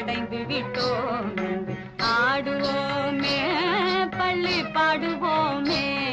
அடைந்து விட்டோம். ஆடுவோமே பள்ளி பாடுவோமே.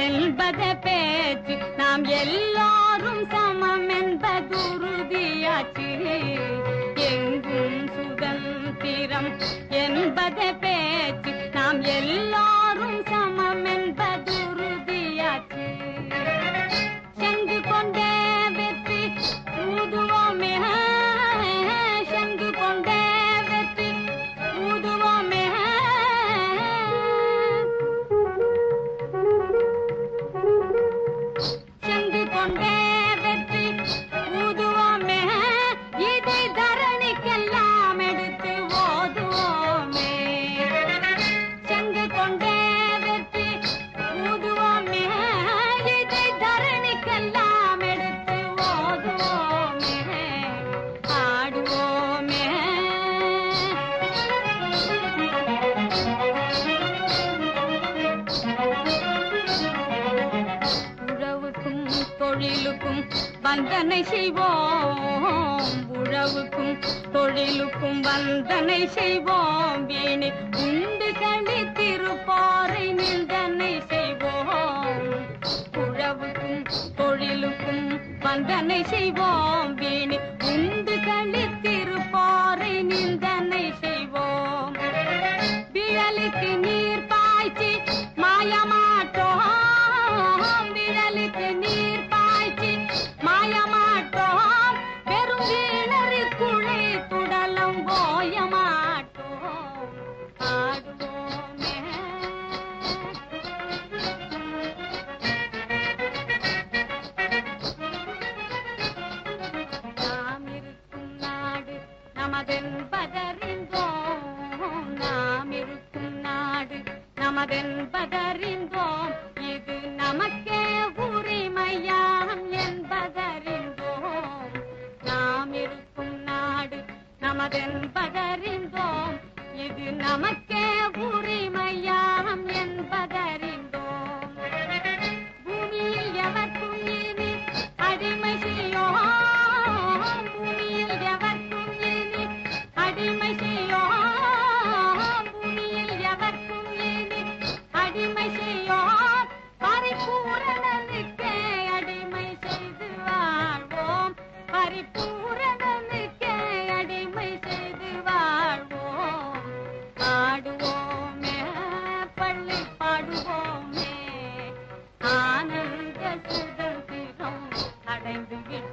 என்பத பேச்சு நாம் எல்லாரும் சமம் என்பதுருதியாச்சு எங்கும் சுதந்திரம் என்பத பேச்சு நாம் எல்லாரும் சமம் என்பது தொழிலுக்கும் வந்தனை செய்வோம். உழவுக்கும் தொழிலுக்கும் வந்தனை செய்வோம். வீணி உண்டு கணி திருப்பாறை நிந்தனை செய்வோம். உழவுக்கும் தொழிலுக்கும் வந்தனை செய்வோம். நமதென்பதறிந்தோம் நாம் இருக்கும் நாடு நமதென்பதறிந்தோம் இது நமக்கே உரிமையாம் என்பதறிந்தோம். நாம் இருக்கும் நாடு நமதென்பதறிந்தோம் இது நமக்கே ஆனந்த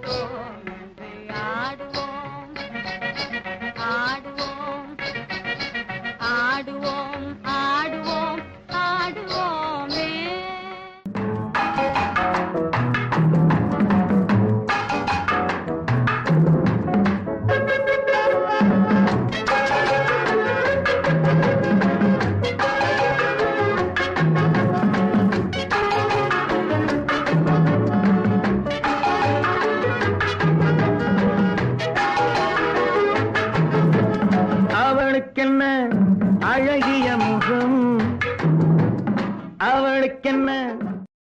அவளுக்கென்ன அழகிய முகம்? அவளுக்கென்ன